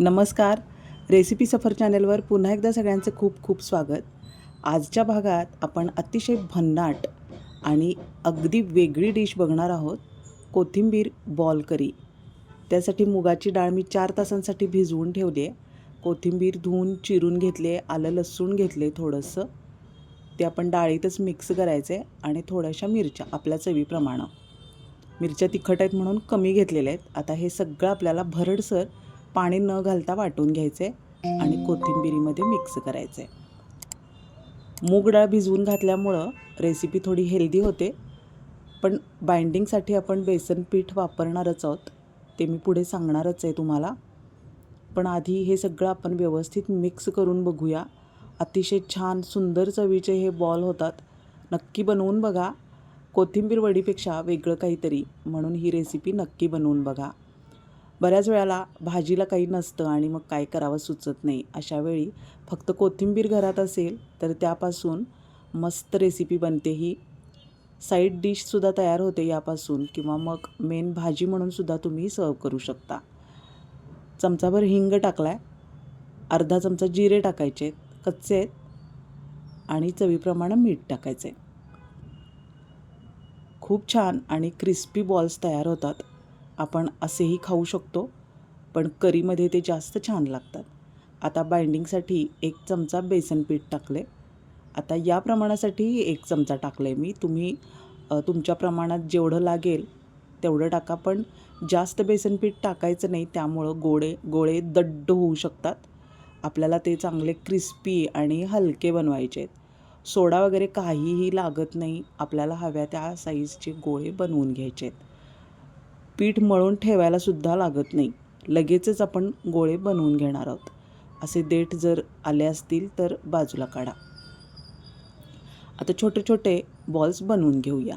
नमस्कार. रेसिपी सफर चॅनलवर पुन्हा एकदा सगळ्यांचं खूप खूप स्वागत. आजच्या भागात आपण अतिशय भन्नाट आणि अगदी वेगळी डिश बघणार आहोत कोथिंबीर बॉल करी. त्यासाठी मुगाची डाळ मी चार तासांसाठी भिजवून ठेवली आहे कोथिंबीर धुवून चिरून घेतले आलं लसूण घेतले थोडंसं. ते आपण डाळीतच मिक्स करायचं आहे आणि थोड्याशा मिरच्या आपल्या चवीप्रमाणे. मिरच्या तिखट आहेत म्हणून कमी घेतलेल्या आहेत. आता हे सगळं आपल्याला भरडसर पाणी न घालता वाटून घ्यायचे आणि कोथिंबिरीमध्ये मिक्स करायचे. मूग डाळ भिजवून घातल्यामुळं रेसिपी थोडी हेल्दी होते पण बाइंडिंगसाठी आपण बेसन पीठ वापरणारच आहोत ते मी पुढे सांगणारच आहे तुम्हाला. पण आधी हे सगळं आपण व्यवस्थित मिक्स करून बघूया. अतिशय छान सुंदर चवीचे हे बॉल होतात. नक्की बनवून बघा. कोथिंबीर वडीपेक्षा वेगळं काहीतरी म्हणून ही रेसिपी नक्की बनवून बघा. बऱ्याच वेळेला भाजीला काही नसतं आणि मग काय करावं सुचत नाही. अशा वेळी फक्त कोथिंबीर घरात असेल तर त्यापासून मस्त रेसिपी बनते. ही साईड डिशसुद्धा तयार होते यापासून किंवा मग मेन भाजी म्हणूनसुद्धा तुम्ही सर्व करू शकता. चमचाभर हिंग टाकला आहे अर्धा चमचा जिरे टाकायचे. कच्चे आहेत. आणि चवीप्रमाणे मीठ टाकायचे खूप छान आणि क्रिस्पी बॉल्स तयार होतात. आपण असेही खाऊ शकतो पण करीमध्ये ते जास्त छान लागतात. आता बाइंडिंगसाठी एक चमचा बेसन पीठ टाकले. आता या प्रमाणासाठी एक चमचा टाकले मी. तुम्ही तुमच्या प्रमाणात जेवढं लागेल तेवढं टाका पण जास्त बेसन पीठ टाकायचं नाही त्यामुळं गोळे गोळे दड्ड होऊ शकतात. आपल्याला ते चांगले क्रिस्पी आणि हलके बनवायचे आहेत. सोडा वगैरे काहीही लागत नाही. आपल्याला हव्या त्या साईजचे गोळे बनवून घ्यायचे आहेत. पीठ मळून ठेवायलासुद्धा लागत नाही. लगेचच आपण गोळे बनवून घेणार आहोत. असे देठ जर आले असतील तर बाजूला काढा. आता छोटे छोटे बॉल्स बनवून घेऊया.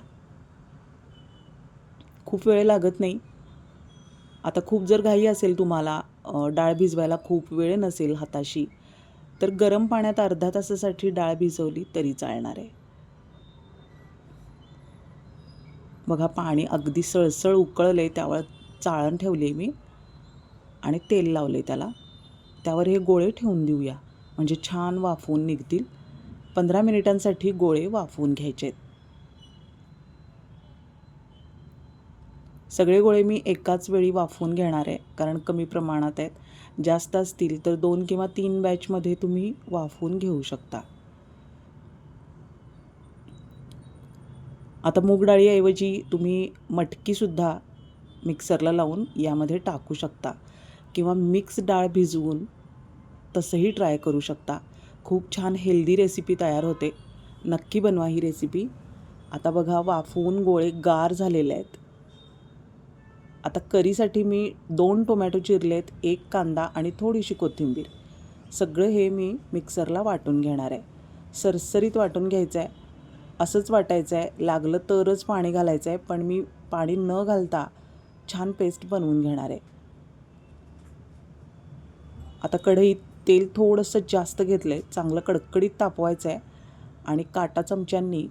खूप वेळ लागत नाही. आता खूप जर घाई असेल तुम्हाला डाळ भिजवायला खूप वेळ नसेल हाताशी तर गरम पाण्यात अर्धा तासासाठी डाळ भिजवली तरी चालणार आहे. बघा पाणी अगदी सळसळ उकळले त्यावर चाळण ठेवले मी आणि तेल लावले त्याला. त्यावर हे गोळे ठेवून देऊया. म्हणजे छान वाफवून निघतील. पंधरा मिनिटांसाठी गोळे वाफवून घ्यायचे सगळे गोळे मी एकाच वेळी वाफवून घेणार आहे कारण कमी प्रमाणात आहेत. जास्त असतील तर दोन किंवा तीन बॅचमध्ये तुम्ही वाफवून घेऊ शकता. आता मूग डाळीऐवजी तुम्ही मटकीसुद्धा मिक्सरला लावून यामध्ये टाकू शकता किंवा मिक्स डाळ भिजवून तसंही ट्राय करू शकता. खूप छान हेल्दी रेसिपी तयार होते. नक्की बनवा ही रेसिपी. आता बघा वाफवून गोळे गार झालेले आहेत. आता करीसाठी मी दोन टोमॅटो चिरलेत एक कांदा आणि थोडीशी कोथिंबीर. सगळं हे मी मिक्सरला वाटून घेणार आहे. सरसरीत वाटून घ्यायचं आहे असंच वाटायचं आहे लागलं तरच पाणी घालायचं आहे पण मी पाणी न घालता छान पेस्ट बनवून घेणार आहे. आता कढईत तेल थोडंसं जास्त घेतलं आहे चांगलं कडकडीत तापवायचं आहे आणि काटा चमच्यांनी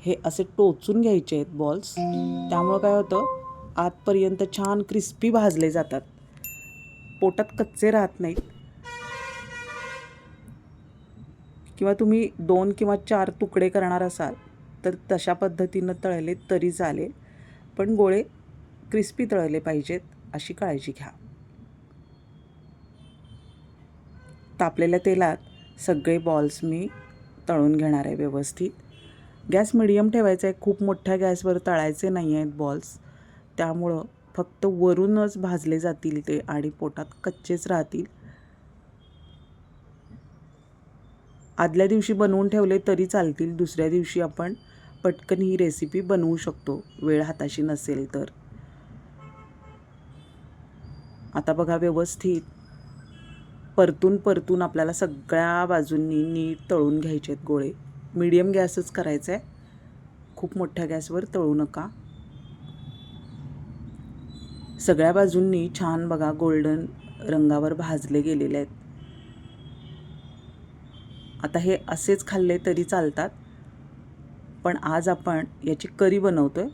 हे असे टोचून घ्यायचे आहेत बॉल्स त्यामुळं काय होतं आतपर्यंत छान क्रिस्पी भाजले जातात. पोटात कच्चे राहत नाहीत. किंवा तुम्ही दोन किंवा चार तुकडे करणार असाल तर तशा पद्धतीनं तळले तरी चालेल. पण गोळे क्रिस्पी तळले पाहिजेत अशी काळजी घ्या. तापलेल्या तेलात सगळे बॉल्स मी तळून घेणार आहे व्यवस्थित. गॅस मिडियम ठेवायचा आहे. खूप मोठ्या गॅसवर तळायचे नाही आहेत बॉल्स त्यामुळं फक्त वरूनच भाजले जातील ते आणि पोटात कच्चेच राहतील. आदल्या दिवशी बनवून ठेवले तरी चालतील दुसऱ्या दिवशी आपण पटकन ही रेसिपी बनवू शकतो. वेळ हाताशी नसेल तर. आता बघा व्यवस्थित. परतून परतून आपल्याला सगळ्या बाजूंनी नीट तळून घ्यायचे आहेत गोळे. मीडियम गॅसच करायचा आहे खूप मोठ्या गॅसवर तळू नका. सगळ्या बाजूंनी छान बघा गोल्डन रंगावर भाजले गेलेले आहेत. आता हे असेच खाल्ले तरी चालतात. पण आज आपण याची करी बनवतो आहे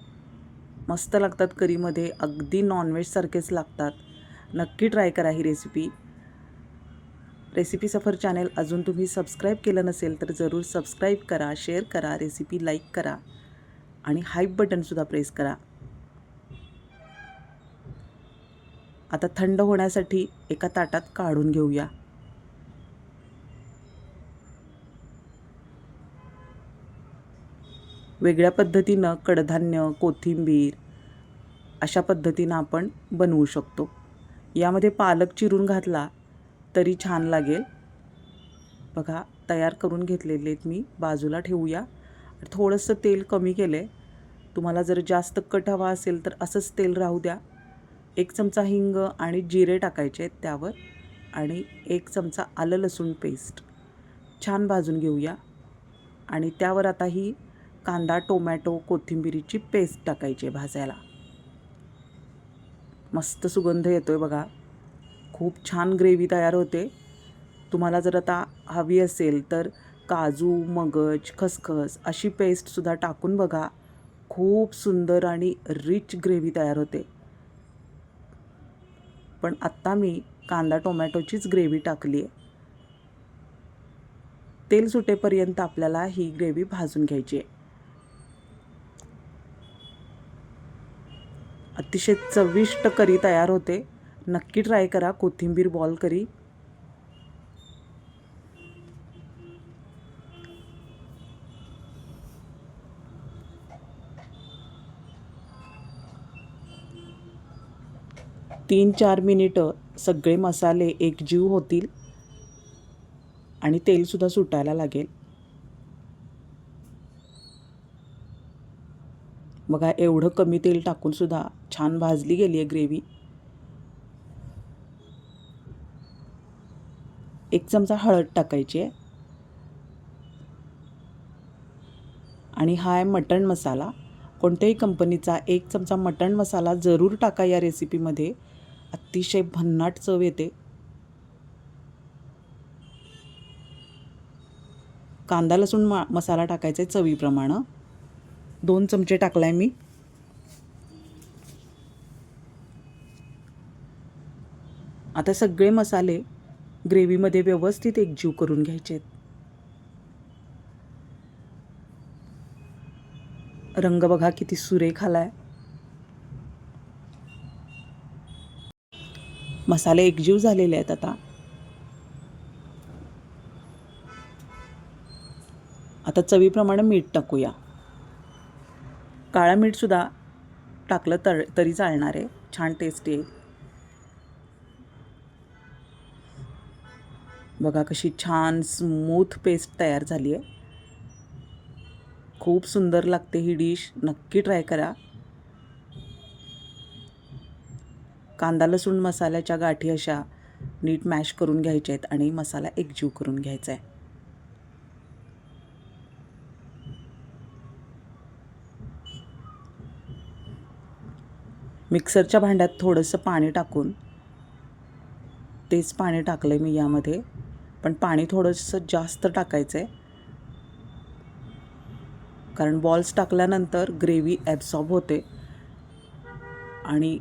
मस्त लागतात करीमध्ये. अगदी नॉनव्हेजसारखेच लागतात. नक्की ट्राय करा ही रेसिपी रेसिपी सफर चॅनेल अजून तुम्ही सबस्क्राईब केलं नसेल तर जरूर सबस्क्राईब करा शेअर करा रेसिपी लाईक करा. आणि हाईप बटनसुद्धा प्रेस करा. आता थंड होण्यासाठी एका ताटात काढून घेऊया. वेगळ्या पद्धतीनं कडधान्य कोथिंबीर अशा पद्धतीनं आपण बनवू शकतो. यामध्ये पालक चिरून घातला तरी छान लागेल. बघा तयार करून घेतलेले आहेत मी. बाजूला ठेवूया. थोडंसं तेल कमी केलं आहे तुम्हाला जर जास्त कट हवा असेल तर असंच तेल राहू द्या. एक चमचा हिंग आणि जिरे टाकायचे आहेत त्यावर आणि एक चमचा आलं लसूण पेस्ट छान भाजून घेऊया. आणि त्यावर आता ही कांदा टोमॅटो कोथिंबिरीची पेस्ट टाकायची आहे भाजायला. मस्त सुगंध येतो आहे बघा. खूप छान ग्रेव्ही तयार होते. तुम्हाला जर आता हवी असेल तर काजू मगज खसखस अशी पेस्टसुद्धा टाकून बघा. खूप सुंदर आणि रिच ग्रेव्ही तयार होते. पण आत्ता मी कांदा टोमॅटोचीच ग्रेव्ही टाकली आहे. तेल सुटेपर्यंत आपल्याला ही ग्रेव्ही भाजून घ्यायची आहे. अतिशय चविष्ट करी तयार होते. नक्की ट्राय करा कोथिंबीर बॉल करी. तीन चार मिनिटं सगळे मसाले एकजीव होतील आणि तेलसुद्धा सुटायला लागेल. बघा एवढं कमी तेल टाकूनसुद्धा छान भाजली गेली आहे ग्रेव्ही. एक चमचा हळद टाकायची आहे. आणि हा आहे मटण मसाला. कोणत्याही कंपनीचा एक चमचा मटण मसाला जरूर टाका या रेसिपीमध्ये. अतिशय भन्नाट चव येते. कांदा लसूण मा मसाला टाकायचा आहे चवीप्रमाणे. दोन चमचे टाकला आहे मी. आता सगळे मसाले ग्रेव्हीमध्ये व्यवस्थित एकजीव करून घ्यायचे आहेत. रंग बघा किती सुरेख आलाय. मसाले एकजीव झालेले आहेत आता. आता चवीप्रमाणे मीठ टाकूया. काळं मीठसुद्धा टाकलं तर तरी चालणार आहे. छान टेस्ट येईल. बघा कशी छान स्मूथ पेस्ट तयार झाली आहे. खूप सुंदर लागते ही डिश नक्की ट्राय करा. कांदा लसूण मसाल्याच्या गाठी अशा नीट मॅश करून घ्यायच्या आहेत आणि मसाला एकजीव करून घ्यायचा आहे. मिक्सरच्या भांड्यात थोडंसं पाणी टाकून तेच पाणी टाकलं आहे मी यामध्ये. पण पाणी थोडंसं जास्त टाकायचं आहे कारण बॉल्स टाकल्यानंतर ग्रेव्ही ॲब्सॉर्ब होते. आणि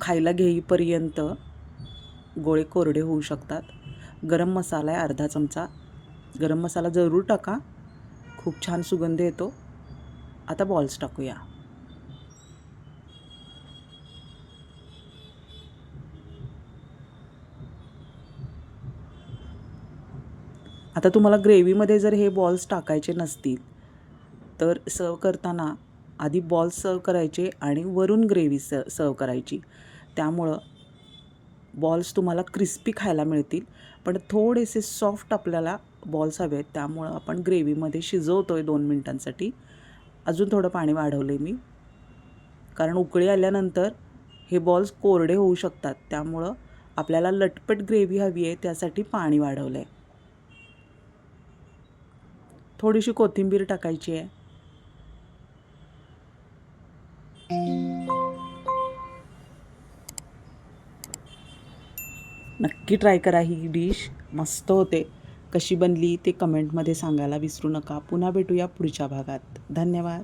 खायला घेईपर्यंत गोळे कोरडे होऊ शकतात. गरम मसाला आहे अर्धा चमचा. गरम मसाला जरूर टाका. खूप छान सुगंध येतो. आता बॉल्स टाकूया. आता तुम्हाला ग्रेव्हीमध्ये जर हे बॉल्स टाकायचे नसतील तर सर्व करताना आधी बॉल्स सर्व करायचे आणि वरून ग्रेव्ही स सर्व करायची. त्यामुळं बॉल्स तुम्हाला क्रिस्पी खायला मिळतील पण थोडेसे सॉफ्ट आपल्याला बॉल्स हवे आहेत. त्यामुळं आपण ग्रेव्हीमध्ये शिजवतो आहे दोन मिनटांसाठी. अजून थोडं पाणी वाढवलं आहे मी. कारण उकळी आल्यानंतर हे बॉल्स कोरडे होऊ शकतात. त्यामुळं आपल्याला लटपट ग्रेव्ही हवी आहे त्यासाठी पाणी वाढवलं आहे थोडीशी कोथिंबीर टाकायची आहे. नक्की ट्राय करा ही डिश. मस्त होते. कशी बनली ते कमेंटमध्ये सांगायला विसरू नका. पुन्हा भेटूया पुढच्या भागात. धन्यवाद.